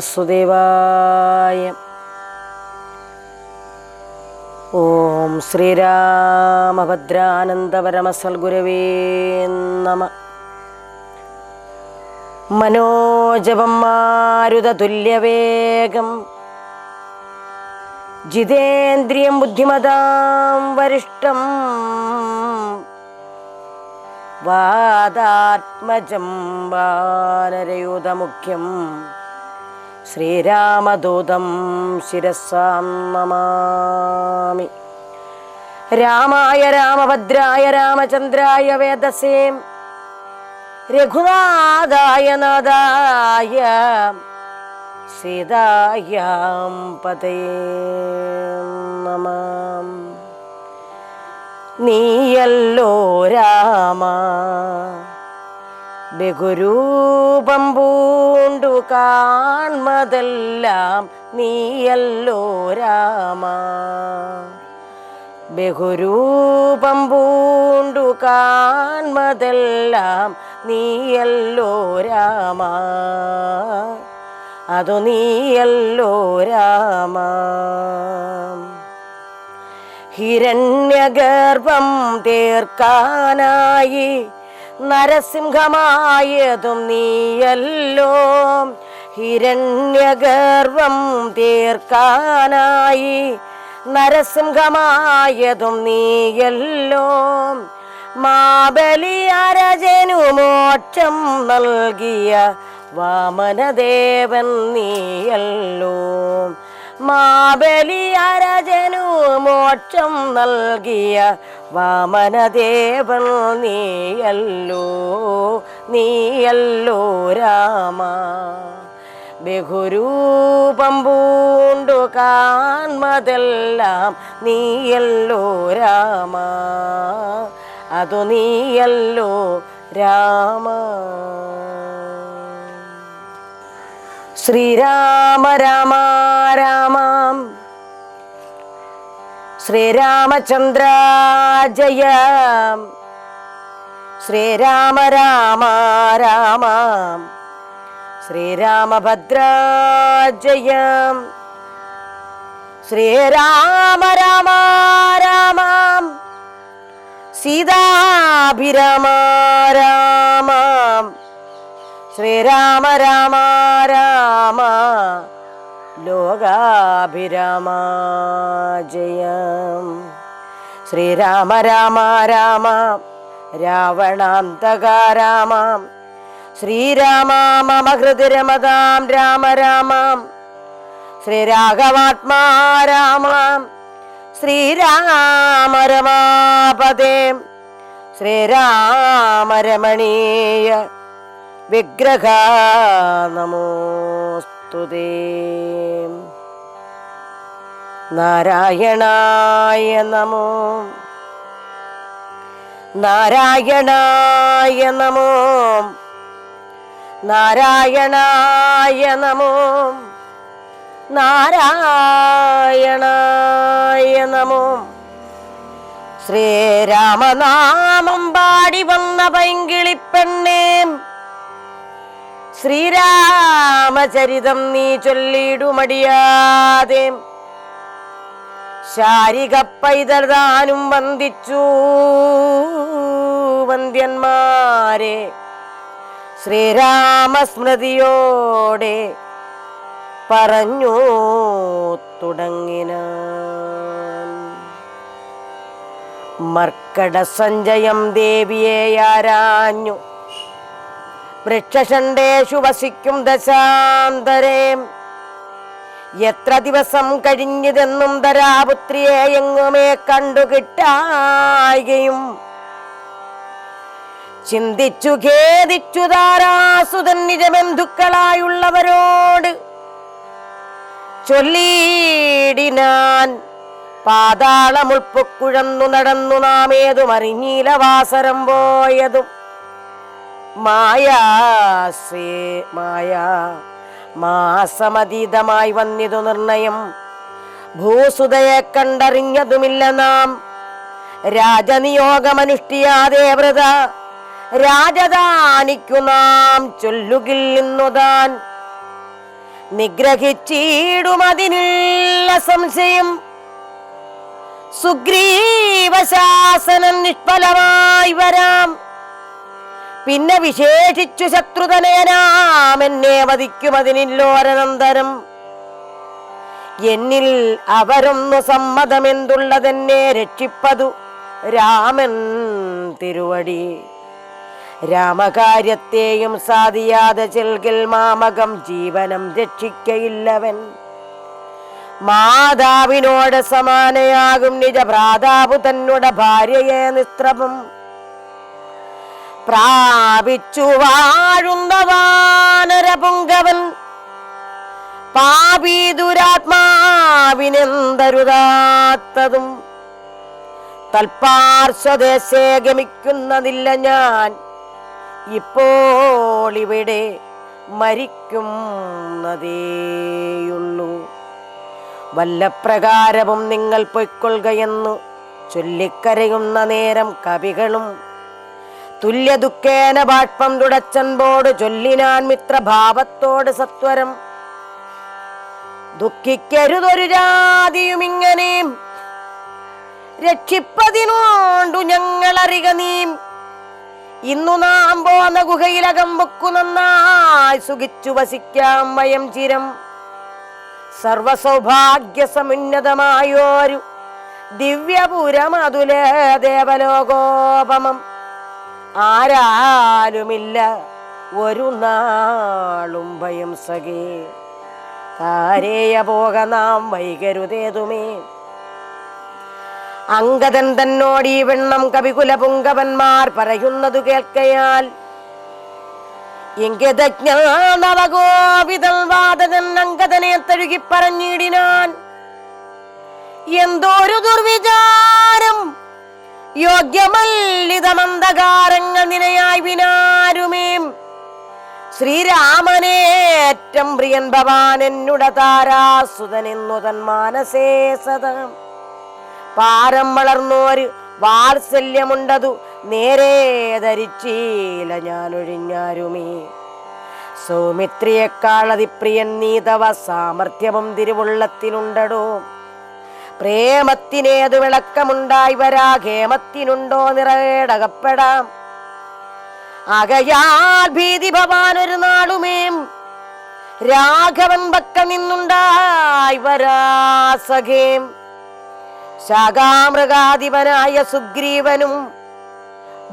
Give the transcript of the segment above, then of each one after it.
വാസുദേവായ. ഓം ശ്രീരാമഭദ്രാനന്ദപരമസൽഗുരവേ നമ. മനോജപം മാരുതതുല്യവേഗം. ജിതേന്ദ്രിയം ബുദ്ധിമതാം വരിഷ്ടം വാദാത്മജം വാനരയൂതമുഖ്യം. ശ്രീരാമദൂതം ശിരസാം നമാമി. രാമായ രാമഭദ്രായ രാമചന്ദ്രായ വേദസേ രഘുനാഥായ നാഥായ സീതായാം പതയേ നമാം. നീയല്ലോ രാമ ബഹുരൂപം പൂണ്ടു കാൺമതെല്ലാം നീയല്ലോ രാമ. ബഹുരൂപം പൂണ്ടു കാൺമതെല്ലാം നീയല്ലോ രാമ. അതു നീയല്ലോ രാമ. ഹിരണ്യഗർഭം തീർക്കാനായി നരസിംഹമായതും നീയല്ലോ. ഹിരണ്യഗർവം തീർക്കാനായി നരസിംഹമായതും നീയല്ലോ. മാബലി അരജനു മോക്ഷം നൽകിയ വാമനദേവൻ നീയല്ലോ. മാബലി അരജനു മോക്ഷം നൽകിയ വാമനദേവൻ നീയല്ലോ നീയല്ലോ രാമ. ബഹുരൂപം പൂണ്ടു കാൺമതെല്ലാം നീയല്ലോ രാമ. അതു നീയല്ലോ രാമ. ശ്രീരാമ രാമാ രാമ ശ്രീരാമചന്ദ്ര ജയ ശ്രീരാമ രാമ. രാമ ശ്രീരാമഭദ്ര ജയ ശ്രീരാമ രാമ. രാമ സീതാഭിരമ രാമ. ശ്രീരാമ രാമ രാമ. ലോകാഭിരാമ ജയം. ശ്രീരാമ രാമ രാമ രാവണാന്തക രാമ ശ്രീരാമ മമ ഹൃദിരമതാം രാമ രാമ ശ്രീരാഘവാത്മാ രാമ ശ്രീരാമ രമാപദേ ശ്രീരാമ രമണീയ വിഗ്രഹ നമോസ്തുതേ നാരായണായ നമോ. നാരായണായ നമോ. നാരായണായ നമോ. നാരായണായ നമോ. ശ്രീരാമനാമം പാടി വന്ന പൈങ്കിളിപ്പെണ്ണേ. ശ്രീരാമചരിതം നീ ചൊല്ലിടുമടിയാതെ ശാരിക പൈതൃതാനും വന്ദിച്ചു വന്ദ്യന്മാരെ. ശ്രീരാമസ്മൃതിയോടെ പറഞ്ഞു തുടങ്ങിന മർക്കട സഞ്ജയം ദേവിയെ ആരാഞ്ഞു. വൃക്ഷഷണ്ടേഷു വസിക്കും ദശാന്തരേ. എത്ര ദിവസം കഴിഞ്ഞതെന്നും ധരാപുത്രിയെ എങ്ങുമേ കണ്ടുകിട്ടായും ചിന്തിച്ചു ഖേദിച്ചു താരാസുതൻ നിജബന്ധുക്കളായുള്ളവരോട് ചൊല്ലിയിടിനാൻ പാതാളമുൾപ്പൊക്കുഴന്നു നടന്നു നാം ഏതും അറിഞ്ഞീല വാസരം പോയതും. മായ മാസമതീതമായി വന്നിതു നിർണയം. ഭൂസുതയെ കണ്ടറിഞ്ഞതുമില്ല നാം. രാജനിയോഗമനുഷ്ഠിയാതെ വ്രത. രാജധാനിക്കു നാം ചൊല്ലുകിൽ നിന്നുതാൻ നിഗ്രഹിച്ചിടുമതിനുള്ള സംശയം. സുഗ്രീവശാസനം നിഷ്ഫലമായി വരാം. പിന്നെ വിശേഷിച്ചു ശത്രുതനേനാമെന്നെ വധിക്കും വധിക്കുമതിനില്ലോരനന്തരം എന്നിൽ അവരൊന്നു സമ്മതമെന്തുള്ളതെന്നെ രക്ഷിപ്പതു രാമൻ തിരുവടി. രാമകാര്യത്തെയും സാധിയാതെ ചെൽകിൽ മാമകം ജീവനം രക്ഷിക്കയില്ലവൻ. മാതാവിനോട് സമാനയാകും നിജ ഭ്രാതാവ് തന്നുടെ ഭാര്യയെ നിസ്ത്രപം പ്രാപിച്ചു വാഴുന്ന വാനരപുങ്കവൻ പാപി ദുരാത്മാവിനെന്തരുതാത്തതും തൽപാർശ്വദേശേ ഗമിക്കുന്നതില്ല ഞാൻ. ഇപ്പോൾ ഇവിടെ മരിക്കുന്നതേയുള്ളൂ. വല്ലപ്രകാരവും നിങ്ങൾ പൊയ്ക്കൊള്ളുകയെന്നു ചൊല്ലിക്കരയുന്ന നേരം കവികളും തുല്യ ദുഃഖേന ബാഷ്പം തുടച്ചൻപോട് ചൊല്ലിനാൻ മിത്രഭാവത്തോട് സത്വരം. ദുഃഖിക്കരുതൊരു ജാതിയും ഇങ്ങനെയും രക്ഷിപ്പതിനോണ്ടു ഞങ്ങളറിക നീം. ഇന്നു നാം പോന്ന ഗുഹയിലകം വെക്കു നന്നായി സുഖിച്ചു വസിക്കാം വയം ചിരം. സർവസൗഭാഗ്യ സമുന്നതമായോരു ദിവ്യപുരമതുലേ ദേവലോകോപമം. ആരാലുമില്ല ഒരു നാളും ഭയം സഖേ. താരേയ പോക നാം വൈകരുതേതുമേ. അങ്കതൻ തന്നോട് ഈ വെണ്ണം കവികുല പുങ്കവന്മാർ പറയുന്നതു കേൾക്കയാൽ ഇംഗിതജ്ഞാനവഗോപിതൽ വാദകൻ അങ്കതനെ തഴുകി പറഞ്ഞിടിനാൻ. എന്തോരു ദുർവിചാരം. യോഗ്യമല്ലിതമന്ധകാരങ്ങൾ നിനയായി വിനാരുമേം. ശ്രീരാമനേറ്റം പ്രിയൻ ഭവാൻ എന്നുട താരാസുതനെന്നു തൻ മാനസേ സതം പാരം വളർന്നോര് വാത്സല്യമുണ്ടതു നേരെ ധരിച്ചീല സൗമിത്രിയേക്കാൾ അതിപ്രിയൻ നീതവ സാമർഥ്യവും തിരുവുള്ളത്തിലുണ്ടടോ. പ്രേമത്തിനേതു വിളക്കമുണ്ടായി വരാ ഖേമത്തിനുണ്ടോ നിറകേടകപ്പെടാം. അകയാൽ ഭീതി ഭവാൻ ഒരു നാളുമേം രാഘവൻ പക്ക നിന്നുണ്ടായി വരാ സഖേം. ശാഖാമൃഗാധിപനായ സുഗ്രീവനും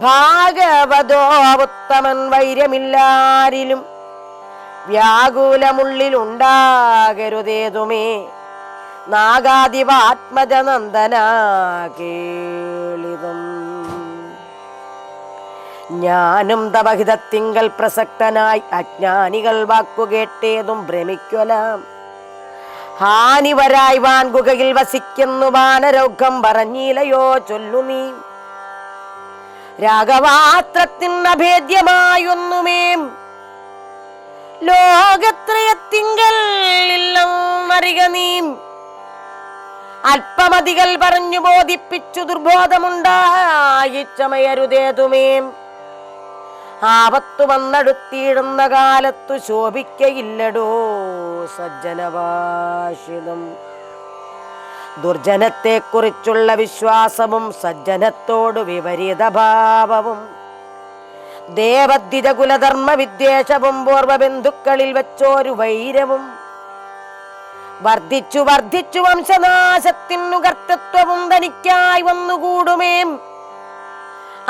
ഭാഗവതോ ഉത്തമൻ വൈര്യമില്ലാരിലും വ്യാകുലമുള്ളിലുണ്ടാകരുതേതുമേ. നാഗാദിവാത്മജനന്ദന കേളിതും ഞാനും തവഹിതത്തിങ്കൽ പ്രസക്തനായി അജ്ഞാനികൾ വാക്കുകേട്ടേതും ഭ്രമിക്കൊലാം ഹാനിവരായി വാൻ ഗുഹയിൽ വസിക്കുന്നു വാനരോഗം പറഞ്ഞില്ലയോ ചൊല്ലു നീ രാഗവാത്രത്തിൻ അഭേദ്യമായൊന്നുമേം ലോകത്രയത്തിങ്കൽ ഇല്ലെന്നറിക നീ അല്പമതികൾ പറഞ്ഞു ബോധിപ്പിച്ചു ദുർബോധമുണ്ടായിച്ചമയരുതേതുമേം. ആപത്തു വന്നടുത്തിയിടുന്ന കാലത്തു ശോഭിക്കയില്ലടോ സജ്ജനവാഷിതം. ദുർജനത്തെക്കുറിച്ചുള്ള വിശ്വാസവും സജ്ജനത്തോട് വിപരീത ഭാവവും ദേവദ്വിജകുലധർമ്മ വിദ്വേഷവും പൂർവ ബന്ധുക്കളിൽ വെച്ചോരു വൈരവും. വർദ്ധിച്ചു വർദ്ധിച്ചു വംശനാശത്തിനു കർത്തൃത്വവും തനിക്കായി വന്നുകൂടുമേം.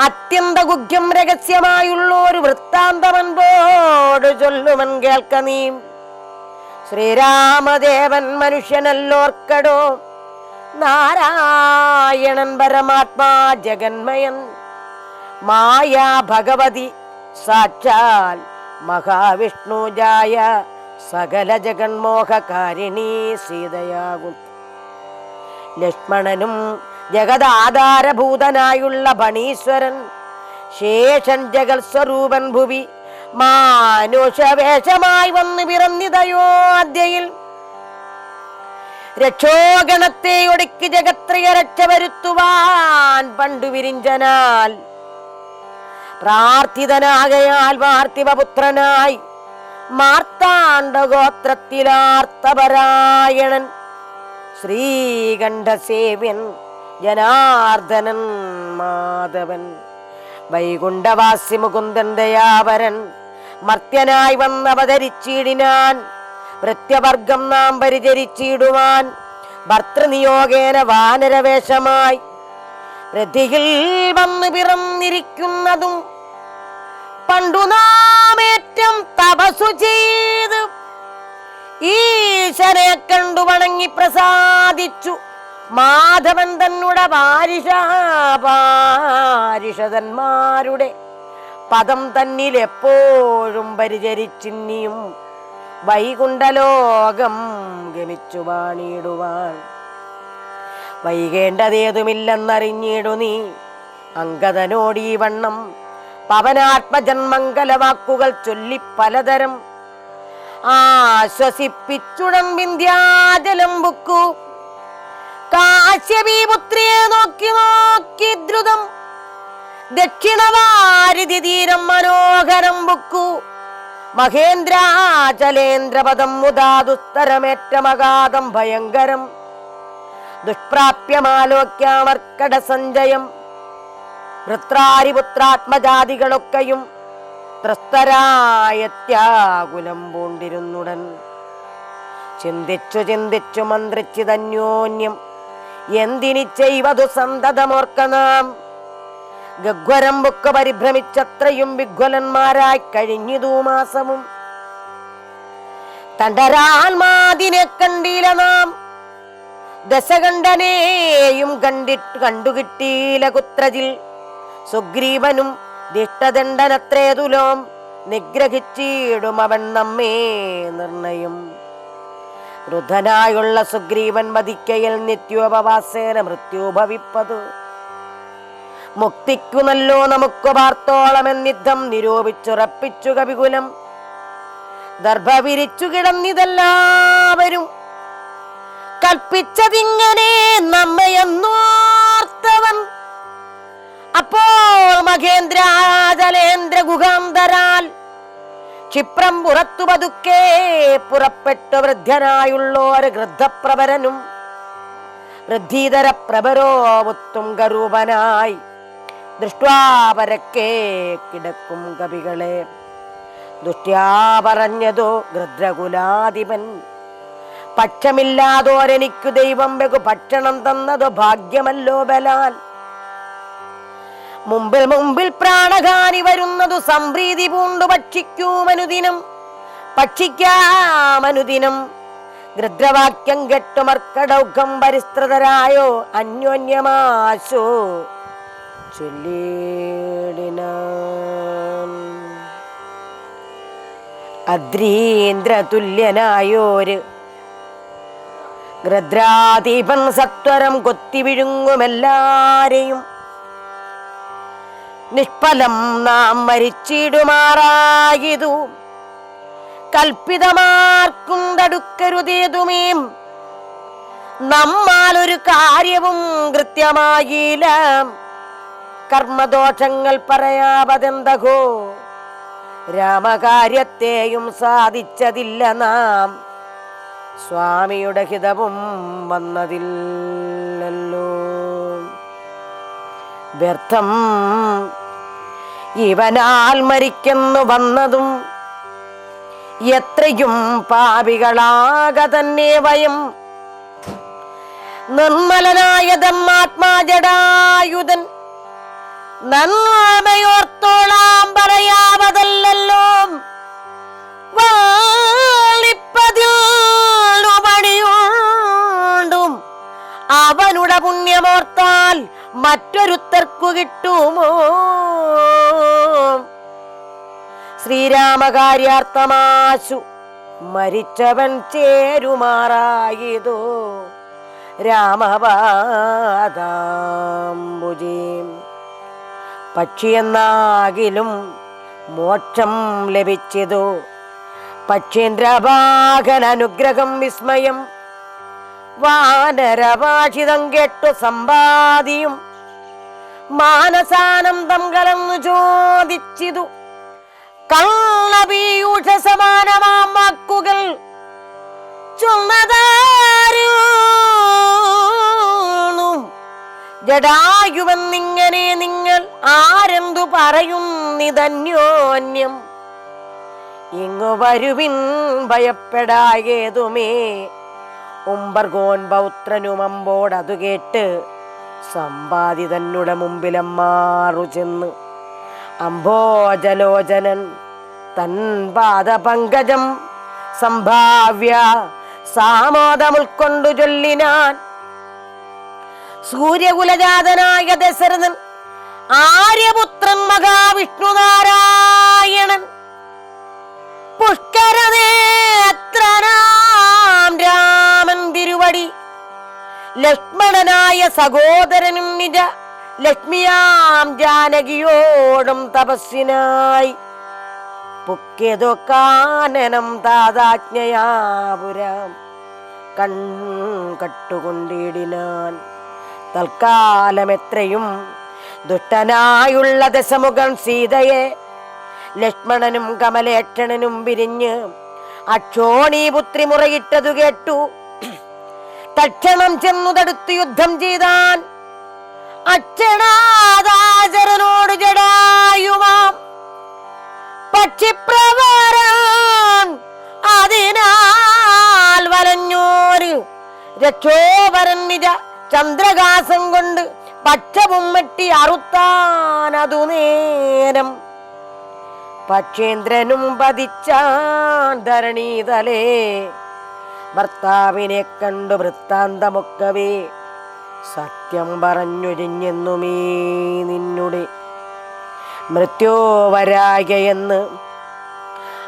അത്യന്ത ഗുഹ്യം രഹസ്യമായുള്ള ഒരു വൃത്താന്തമൻപോട് ചൊല്ലുമൻ കേൾക്ക നീ. ശ്രീരാമദേവൻ മനുഷ്യനല്ലോർക്കടോ. നാരായണൻ പരമാത്മാ ജഗന്മയൻ. മായാ ഭഗവതി സാക്ഷാൽ മഹാവിഷ്ണുജായ സകല ജഗന്മോഹകാരിണീ സീതയാകും. ലക്ഷ്മണനും ജഗദാധാരഭൂതനായുള്ള ഭണീശ്വരൻ ശേഷൻ ജഗൽ സ്വരൂപൻ ഭുവി മാനുഷവേഷമായി വന്ന് പിറന്നിതയോ അദ്യയിൽ രക്ഷോഗണത്തെ ഒടുക്കി ജഗത്രിയ രക്ഷ വരുത്തുവാൻ പണ്ടു വിരിഞ്ചനാൽ പ്രാർത്ഥിതനാകയാൽ പാർത്ഥിവപുത്രനായി മാർത്താണ്ഡഗോത്രത്തിലാർത്തപരായണൻ ശ്രീകണ്ഠസേവ്യൻ ജനാർദ്ദനൻ മാധവൻ. വൈകുണ്ഠവാസി മുകുന്ദൻ ദയാവരൻ മർത്യനായി വന്നവതരിച്ചിടിനാൻ വൃത്യവർഗം നാം പരിചരിച്ചിടുവാൻ ഭർത്തൃനിയോഗേന വാനരവേഷമായി. പൃഥ്വിയിൽ വന്നു പിറന്നിരിക്കുന്നതും പണ്ടു നാമേറ്റം തപസു ചെയ്ത് ഈശ്വരെ കണ്ടു വണങ്ങി പ്രസാദിച്ചു. മാധവൻ തന്നുട പാരിഷ പാരിഷതന്മാരുടെ പദം തന്നിൽ എപ്പോഴും പരിചരിച്ചിന്നിയും വൈകുണ്ഠലോകം ഗമിച്ചു വാണിയിടുവാൻ. വൈകേണ്ടതേതുമില്ലെന്നറിഞ്ഞിടു നീ അങ്കദനോടീ വണ്ണം പവനാത്മജന്മംഗല വാക്കുകൾ ചൊല്ലി പലതരം. ആശ്വസിപ്പിച്ചുടം വിന്ധ്യാജലം ബുക്കു. കാശ്യപീപുത്രിയെ നോക്കി നോക്കി ദ്രുതം. ദക്ഷിണവാരിധി തീരം മനോഹരം ബുക്കു. മഹേന്ദ്രാചലേന്ദ്രപദം മുതാ ദുസ്തരമേറ്റമഗാധം ഭയങ്കരം. ദുഷ്പ്രാപ്യമാലോക്യാമർക്കട സഞ്ചയം വൃത്രാരിപുത്രാത്മജാതികളൊക്കെയും ത്രസ്തരായത്യാകുലം പൂണ്ടിരുന്നുടൻ. ചിന്തിച്ചു ചിന്തിച്ചു മന്ത്രിച്ചിതന്യോന്യം എന്തിനി ചെയ്വതു സന്തതമോർക്ക നാം? ഗഗ്വരം ബുക്ക് പരിഭ്രമിച്ചത്രയും വിഘ്വലന്മാരായി കഴിഞ്ഞു മാസവും. തണ്ടരാൽമാതിനെ കണ്ടീല നാം? ദശകണ്ഠനെയും കണ്ടിട്ട് കണ്ടുകിട്ടീല കുത്രജിൽ. സുഗ്രീവനും ദിഷ്ടദണ്ഡനത്രേതുലോം നിഗ്രഹിച്ചിടും അവൻ നമ്മേ നിർണയം. വൃദ്ധനായുള്ള സുഗ്രീവൻ വധിക്കയിൽ നിത്യോപവാസേന മൃത്യുഭവിപ്പത്. മുക്തിക്കു നല്ലോ നമുക്ക് പാർത്തോളമെന്നിദ്ധം നിരൂപിച്ചുറപ്പിച്ചു കവികുലം ദർഭ വിരിച്ചു കിടന്നിതെല്ലാവരും കൽപ്പിച്ചതിങ്ങനെ നമ്മയെന്നോർത്തവൻ അപ്പോൾ മഹേന്ദ്രാജലേന്ദ്ര ഗുഹാന്തരാൽ ക്ഷിപ്രം പുറത്തു പതുക്കെ പുറപ്പെട്ടു വൃദ്ധനായുള്ളോര് ഗൃദ്ധപ്രവരനും വൃദ്ധീതര പ്രഭരോ ഉത്തുംഗരൂപനായി ദൃഷ്ടാപരക്കെ കിടക്കും കവികളെ. ദുഷ്ട്യാ പറഞ്ഞതോ ഗൃദ്രകുലാധിപൻ. പക്ഷമില്ലാതോരെനിക്കു ദൈവം ബഹു ഭക്ഷണം തന്നതോ ഭാഗ്യമല്ലോ ബലാൽ. മുമ്പിൽ മുമ്പിൽ പ്രാണഹാനി വരുന്നതു സംപ്രീതി പൂണ്ടു ഭക്ഷിക്കൂമനുദിനം ഭക്ഷിക്കാമനുദിനം ഗൃദ്രവാക്യം കെട്ടുമർക്കടൗഖം പരിസ്തൃതരായോ അന്യോന്യമാശോ. ചൊല്ലിടിനാൻ അദ്രീന്ദ്ര തുല്യനായോര് ഗൃദ്രാദീപൻ സത്വരം കൊത്തിവിഴുങ്ങുമെല്ലാരെയും. നിഷ്ഫലം നാം മരിച്ചിടുമാറായതു. കൽപ്പിതമാർക്കും തടുക്കരുതേതുമേ. നമ്മാൽ ഒരു കാര്യവും കൃത്യമായില്ല. കർമ്മദോഷങ്ങൾ പറയാപതെന്തകോ രാമകാര്യത്തെയും സാധിച്ചതില്ല നാം. സ്വാമിയുടെ ഹിതവും വന്നതില്ലല്ലോ. വ്യർത്ഥം. ഇവനാൽ മരിക്കുന്നു വന്നതും എത്രയും പാപികളാക തന്നെ വയം. നിർമ്മലനായ ആത്മാജടായുധൻ നന്മയോർത്തോളാം പറയാവതല്ലോ അവനുടെ പുണ്യമോർത്താൽ മറ്റൊരുത്തർക്കു കിട്ടുമോ? ശ്രീരാമകാര്യാർത്ഥമാശു മരിച്ചവൻ ചേരുമാറായതോ? രാമപാദാംബുജീം. പക്ഷിയെന്നാകിലും മോക്ഷം ലഭിച്ചതോ? പക്ഷേന്ദ്രഭാഗൻ അനുഗ്രഹം വിസ്മയം വാനരഭാഷിതം കേട്ടു സമ്പാദിയും. മാനസാനന്ദം കലന്നു ചോദിച്ചിതു. കള്ളപീയൂഷ സമാനമാം വാക്കുകൾ ചുമതാരും ജടായുവെന്നിങ്ങനെ നിങ്ങൾ ആരെന്തു പറയുന്നിതന്യോന്യം. ഇങ്ങു വരുവിൻ ഭയപ്പെടായേതുമേ ഉംബർഗോൻ പൗത്രനുമമ്പോടതു കേട്ട് സമ്പാദിതന്നുടെ മുമ്പിലമ്മാറു ചെന്ന് അംബോജലോചനൻ തൻ പാദപങ്കജം സംഭാവ്യ സാമോദമുൾക്കൊണ്ടു ചൊല്ലിനാൻ. സൂര്യകുലജാതനായ ദശരഥൻ ആര്യപുത്രൻ മഹാവിഷ്ണുനാരായണൻ. പുഷ്കരനേത്രനാം ലക്ഷ്മണനായ സഹോദരനും നിജ. ലക്ഷ്മിയാം ജാനകിയോടും തപസ്സിനായി. പുക്കിയതു കാനനം താതാജ്ഞയാപുരാം. കൺ കട്ടുകൊണ്ടിടിനാൻ. തൽക്കാലം എത്രയും ദുഷ്ടനായുള്ള ദശമുഖൻ സീതയെ ലക്ഷ്മണനും കമലേക്ഷണനും പിരിഞ്ഞ് അക്ഷോണീപുത്രി മുറയിട്ടതു കേട്ടു. തക്ഷണം ചെന്നു തടുത്ത് യുദ്ധം ചെയ്താൻ. അക്ഷണാദാചരനോട് ജടായുമാം പക്ഷിപ്രവരൻ അതിനാൽ വലഞ്ഞോര് രക്ഷോപരൻ നിജ ചന്ദ്രകാസം കൊണ്ട് പച്ചപുമ്മട്ടി വെട്ടി അറുത്താൻ അതു നേരം. പക്ഷേന്ദ്രനും പതിച്ചാൻ ധരണീതലേ ഭർത്താവിനെ കണ്ടു വൃത്താന്തമൊക്കവേ. സത്യം പറഞ്ഞൊരിഞ്ഞെന്നുമേ നിന്നുടെ. മൃത്യോ വരാകയെന്ന്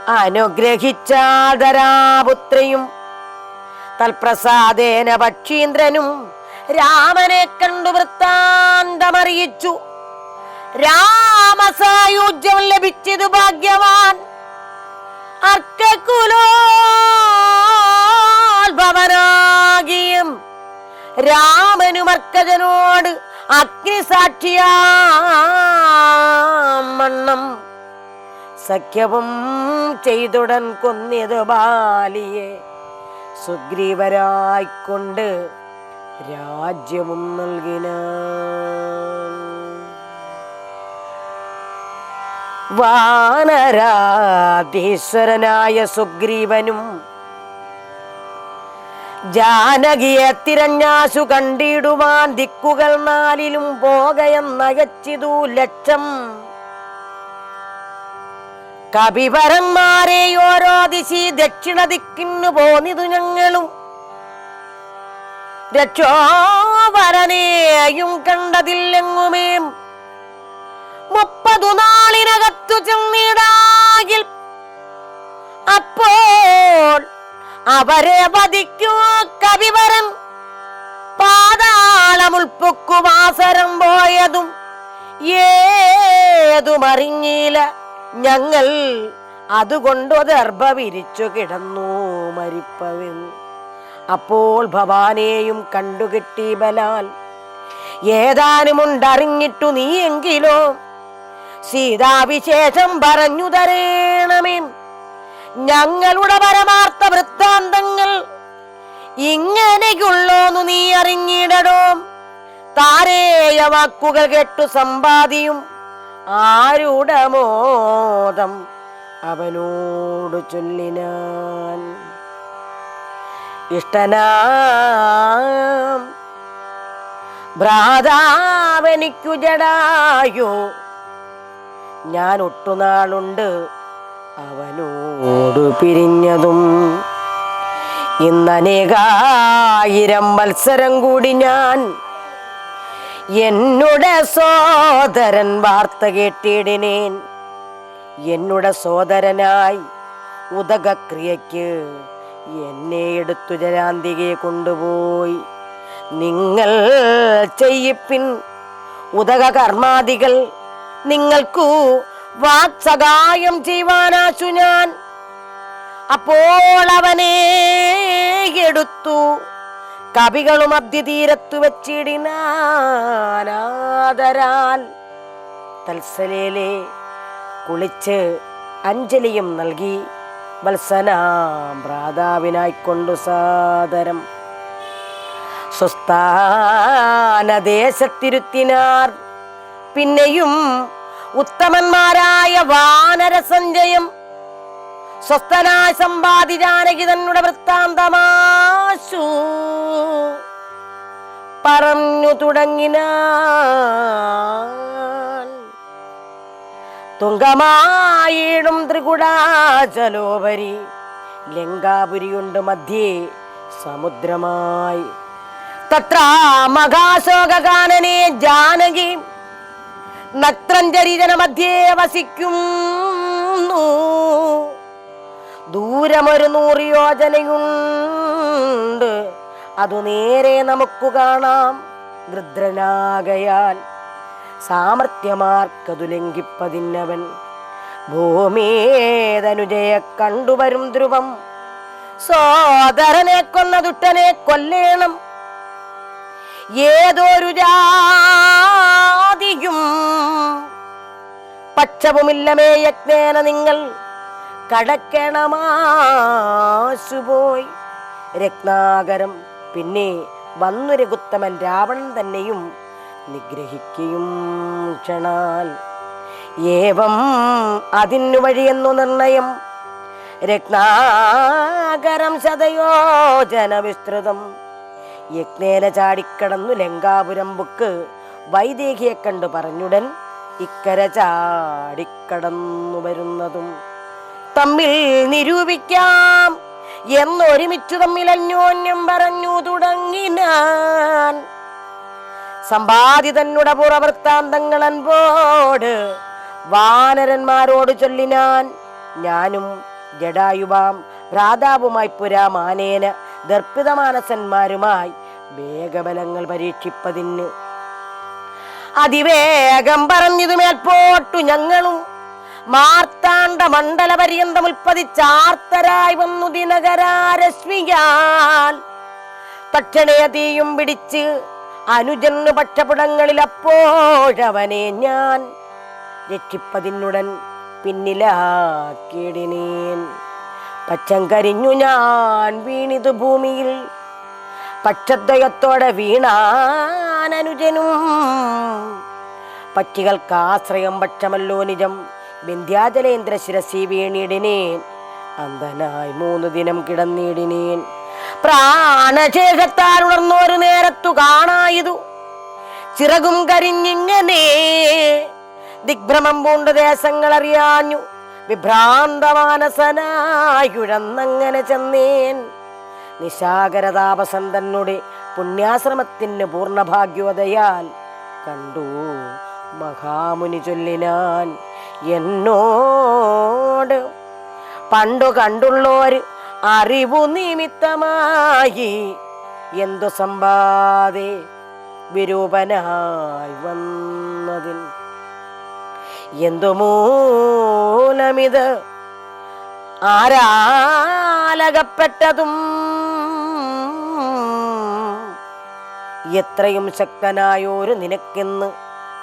അനുഗ്രഹിച്ചാദരാപുത്രിയും തൽപ്രസാദേന പക്ഷീന്ദ്രനും രാമനെ കണ്ടു വൃത്താന്തമറിയിച്ചു. രാമസായുജ്യം ലഭിച്ചതു ഭാഗ്യവാൻ. അർക്കകുലോത്ഭവനാകിയും രാമനുമർക്കജനോട് അഗ്നിസാക്ഷിയാമണ്ണം സഖ്യവും ചെയ്തുടൻ കൊന്നിയത് ബാലിയെ സുഗ്രീവരായിക്കൊണ്ട് രാജ്യവും നൽകിന. വാനരാധീശ്വരനായ സുഗ്രീവനും ജാനകിയെ തിരഞ്ഞാശു കണ്ടിടുവാൻ ദിക്കുകൾ നാലിലും പോകയെന്നയച്ചിതു ലക്ഷം. കവിവരന്മാരെ ഓരോ ദിശി ദക്ഷിണ ദിക്കിന്നു പോന്നിതു ഞങ്ങളും. രക്ഷോവരനെയും കണ്ടതില്ലെങ്ങുമേ? മുപ്പതു നാളിനകത്തു ചെന്നിടാകിൽ അപ്പോൾ അവരെ വധിക്കൂ കവിവരൻ പാതാളമുൾപ്പൊക്കുമാസരം പോയതും ഏതും അറിഞ്ഞില്ല ഞങ്ങൾ. അതുകൊണ്ട് ദർഭ വിരിച്ചു കിടന്നു മരിപ്പവൻ. അപ്പോൾ ഭവാനെയും കണ്ടുകിട്ടി ബലാൽ. ഏതാനുമുണ്ടറിഞ്ഞിട്ടു നീയെങ്കിലോ? സീതാവിശേഷം പറഞ്ഞു തരേണമേ. ഞങ്ങളുടെ പരമാർത്ഥ വൃത്താന്തങ്ങൾ ഇങ്ങനെയുള്ളോന്ന് നീ അറിഞ്ഞിടടോ. താരേയ വാക്കുകൾ കേട്ടു സമ്പാദിയും ആരുടെ മോദം അവനോട് ചൊല്ലിനാൻ. ഇഷ്ടനാം ജടായോ ഞാൻ ഒട്ടുനാളുണ്ട് അവനോട് പിരിഞ്ഞതും ഇന്നനേകായിരം മത്സരം കൂടി ഞാൻ എന്നുടെ സോദരൻ വാർത്ത കേട്ടിടിനേൻ. എന്നുടെ സോദരനായി ഉദകക്രിയയ്ക്ക് എന്നെ എടുത്തു ജലാന്തികയെ കൊണ്ടുപോയി. നിങ്ങൾ ചെയ്യിപ്പിൻ ഉദക കർമാദികൾ നിങ്ങൾക്കു വാത്സകായം ചെയ്യുവാനാശു ഞാൻ. അപ്പോൾ അവനെ എടുത്തു. കവികളും അബ്ദിതീരത്തു വെച്ചിടിനാദരാൽ തൽസലേലെ കുളിച്ച് അഞ്ജലിയും നൽകി. വത്സനാം പ്രാതാവിനായിക്കൊണ്ടു സാദരം. സ്വസ്ഥാനദേശത്തിരുത്തിനാർ. പിന്നെയും ഉത്തമന്മാരായ വാനര സഞ്ജയം സ്വസ്ഥനായ സമ്പാദി ജാനകി തന്നുടെ വൃത്താന്തമാശു. പറഞ്ഞു തുടങ്ങിന തുങ്കമായിടും ത്രികുടാചലോപരി ലങ്കാപുരിയുണ്ട് മധ്യേ സമുദ്രമായി. തത്ര മഹാശോകാനനെ ജാനകി നക്രഞ്ചരീജന മധ്യേ വസിക്കുന്നു. ദൂരമൊരു നൂറ് യോജനയുണ്ട് അതു നേരെ നമുക്ക് കാണാം ഗൃദ്രനാകയാൽ സാമർത്ഥ്യമാർക്കതു ലംഘിപ്പതിന്നവൻ. ഭൂമിയേതനുജയെ കണ്ടുവരും ധ്രുവം. സോദരനെ കൊന്ന ദുട്ടനെ കൊല്ലേണം. ഏതൊരു ജാതിയും പക്ഷവുമില്ലമേ യജ്ഞേന നിങ്ങൾ കടക്കണമാശുപോയി. രത്നാകരം പിന്നെ വന്നു രഘുത്തമൻ രാവണൻ തന്നെയും നിഗ്രഹിക്കുകയും ക്ഷണാൽ. ഏവം അതിനു വഴിയെന്നു നിർണയം. രത്നാകരം ശതയോജന വിസ്തൃതം യജ്ഞേന ചാടിക്കടന്നു ലങ്കാപുരം ബുക്ക് വൈദേഹിയെ കണ്ടു പറഞ്ഞുടൻ ഇക്കര ചാടിക്കടന്നു വരുന്നതും. തമ്മിൽ നിരൂപിക്കാം എന്നൊരുമിച്ചു തമ്മിൽ അന്യോന്യം പറഞ്ഞു തുടങ്ങിനാൻ. സമ്പാദിതന്നുട പുറവൃത്താന്തങ്ങൾ അൻപോട് വാനരന്മാരോട് ചൊല്ലിനാൻ. ഞാനും ജഡായുവാം ഭ്രാതാവുമായി പുരാമാനേന ദർപ്പിതമാനസന്മാരുമായി വേഗബലങ്ങൾ പരീക്ഷിപ്പതിന്. അതിവേഗം പറഞ്ഞതു മേൽപോട്ടു ഞങ്ങളും. മാർത്താണ്ട മണ്ഡല പര്യന്തം ഉൽപ്പതിച്ചാർത്തരായി വന്നു ദിനകരാരശ്മിയാൽ. തക്ഷണേ തീയും പിടിച്ച് അനുജന് പക്ഷപുടങ്ങളിൽ അപ്പോഴവനെ ഞാൻ രക്ഷിപ്പതിനുടൻ പിന്നിലാക്കിയിടിനേൻ. പച്ചം കരിഞ്ഞു ഞാൻ വീണിതു ഭൂമിയിൽ പക്ഷദ്വയത്തോടെ വീണാനനുജനും. പക്ഷികൾക്ക് ആശ്രയം പക്ഷമല്ലോ നിജം. വിന്ധ്യാചലേന്ദ്ര ശിരസി വീണിടിനേൻ അന്ധനായി മൂന്ന് ദിനം കിടന്നിടിനേൻ. പ്രാണശേഷത്താൽ ഉണർന്നൊരു നേരത്തു കാണായതു. ചിറകും കരിഞ്ഞിങ്ങനെ ദിഗ്ഭ്രമം പൂണ്ട ദേശങ്ങൾ അറിയാഞ്ഞു വിഭ്രാന്തമാനസനായുഴന്നങ്ങനെ ചെന്നേൻ. നിശാകരതാപസൻ തന്നെ പുണ്യാശ്രമത്തിന് പൂർണഭാഗ്യോദയാൽ കണ്ടു മഹാമുനി ചൊല്ലിനാൻ എന്നോട്. പണ്ടു കണ്ടുള്ളോര് അറിവു നിമിത്തമായി എന്തു സമ്പാതെ വിരൂപനായി വന്നതിൽ. എന്തു മൂലമിത്? ആരാലകപ്പെട്ടതും എത്രയും ശക്തനായോരു നിനക്കെന്ന്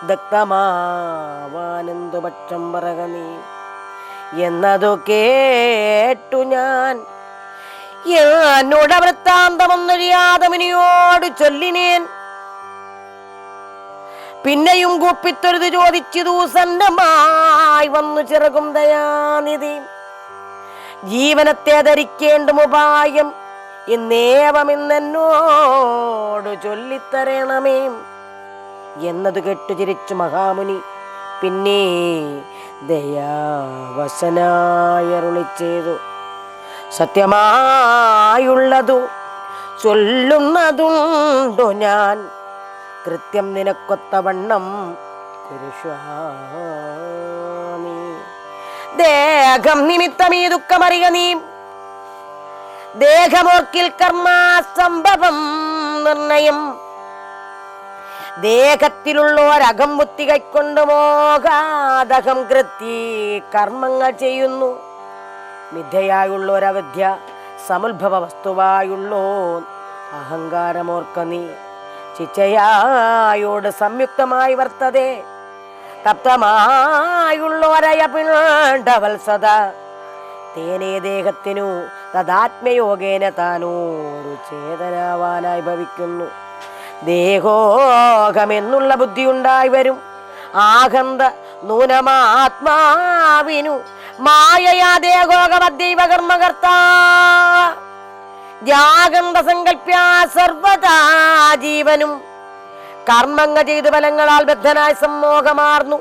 ദഗ്ധമാവാനെന്തു പക്ഷം പറക നീ? എന്നതു കേട്ടു ഞാൻ. എന്നോട് വൃത്താന്തമൊന്നൊഴിയാതമിനിയോട് ചൊല്ലിനേൻ. പിന്നെയും കൂപ്പിത്തൊരുത് ചോദിച്ചു സന്നമായി വന്നു ചിറകും ദയാനിധി. ജീവനത്തെ ധരിക്കേണ്ടും ഉപായം എന്നേവമെന്നോട് ചൊല്ലിത്തരണമേ എന്നത് കേട്ടു ചിരിച്ചു മഹാമുനി. പിന്നെ ദയാവശനായരുളി ചെയ്തു. സത്യമായുള്ളതു ചൊല്ലുന്നതുണ്ടോ ഞാൻ? കൃത്യം നിനക്കൊത്തവണ്ണം കുരുഷ്വാമി ദേഹം നിമിത്തം ഈ ദുഃഖമറിയ നീ ദേഹമോർക്കിൽ കർമാസംഭവം നിർണയം. ദേഹത്തിലുള്ളോരകം ബുദ്ധി കൈക്കൊണ്ട് മോഹാദകം കൃത്തി കർമ്മങ്ങൾ ചെയ്യുന്നു. മിഥ്യയായുള്ളൊരവിദ്യ സമുദ്ഭവ വസ്തുവായുള്ളോ അഹങ്കാരമോർക്ക നീ ചിച്ചയായോട് സംയുക്തമായി വർത്തതേ. തപ്തമായുള്ളോരയ പിണ്ടവത്സത തേനേ ദേഹത്തിനു തദാത്മയോഗേന താനോരു ചേതനാവാനായി ഭവിക്കുന്നു. ദേഹോകമെന്നുള്ള ബുദ്ധി ഉണ്ടായി വരും. ആകന്ത നൂനമാത്മാവിനു മായയാ ദേഹോകമദ്ദൈവ കർമ്മകർത്ത ജാഗന്ത സങ്കല്പ്യ സർവതാ ജീവനും. കർമ്മങ്ങ ചെയ്തു ഫലങ്ങളാൽ ബദ്ധനായ സമ്മോഹമാർന്നു.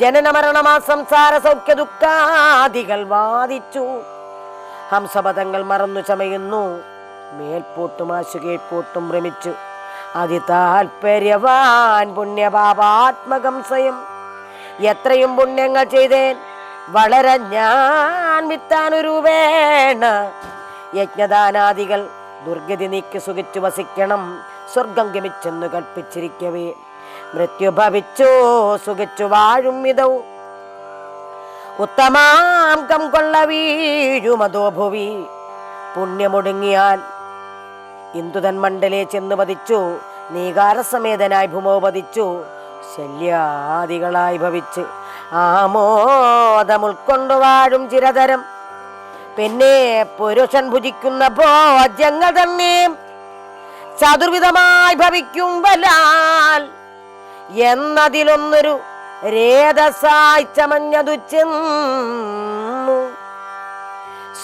ജനന മരണമാ സംസാര സൗഖ്യ ദുഃഖാദികൾ വാദിച്ചു. ഹംസപദങ്ങൾ മറന്നു ചമയുന്നു. മേൽപോട്ടും ആശുകേൽപോട്ടും ഭ്രമിച്ചു. അതിതാൽപര്യവാൻ പുണ്യപാപാത്മകം സ്വയം എത്രയും പുണ്യങ്ങൾ ചെയ്തേൻ വളരെ ഞാൻ വിത്താനൊരു വേണ യജ്ഞദാനാദികൾ ദുർഗതി നീക്കി സുഖിച്ചു വസിക്കണം. സ്വർഗം ഗമിച്ചെന്ന് കൽപ്പിച്ചിരിക്കവേ. മൃത്യു ഭവിച്ചോ സുഖിച്ചു വാഴും വിധവും ഉത്തമാംഗം കൊള്ള വീഴുമതോ ഭുവി. പുണ്യമൊടുങ്ങിയാൽ ഇന്ദുതൻ മണ്ഡലെ ചെന്ന് വധിച്ചു നീകാരസമേതനായി ഭൂമോ വധിച്ചു ശല്യാദികളായി ഭവിച്ച് ആമോദം ഉൾക്കൊണ്ടു വാഴും ചിരതരം. പിന്നെ പുരുഷൻ ഭുജിക്കുന്ന ഭോജ്യങ്ങൾ തന്നെ ചതുർവിധമായി ഭവിക്കും വലാൽ എന്നതിലൊന്നൊരു രേതസായി ചമഞ്ഞതു ചെന്നു.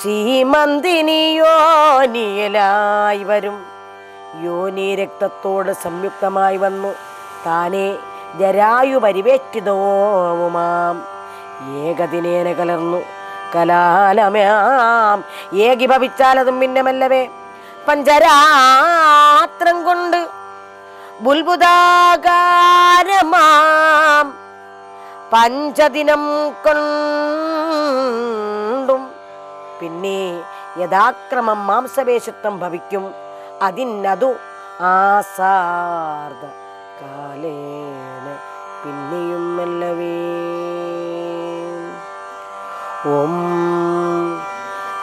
ശ്രീമന്തിനിയോനിയലായി വരും. യോനി രക്തത്തോട് സംയുക്തമായി വന്നു. താനെ ജരായു പരിവേഷ്ടിതോമാം ഏകദിനേന കലർന്നു. കലാലമാം ഏകിഭവിച്ചാലതും പിന്നെ മല്ലവേ പഞ്ചരാത്രം കൊണ്ട് ബുൽബുദാകാരമാം പഞ്ചദിനം കൊണ്ടും പിന്നെ യഥാക്രമം മാംസവേശത്വം ഭവിക്കും. അതിനതു ആസാർദ കാലേന പിന്നെയും മെല്ലവേ. ഓം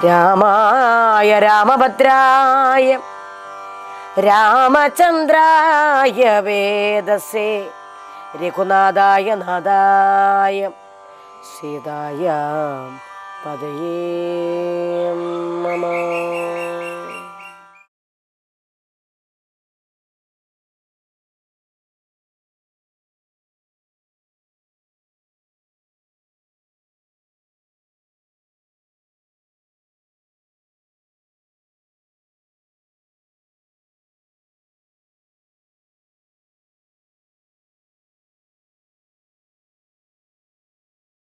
രാമായ രാമഭദ്രായ രാമചന്ദ്രായ വേദസേ രഘുനാഥായ നാഥായ സീതായ പതയേ മമ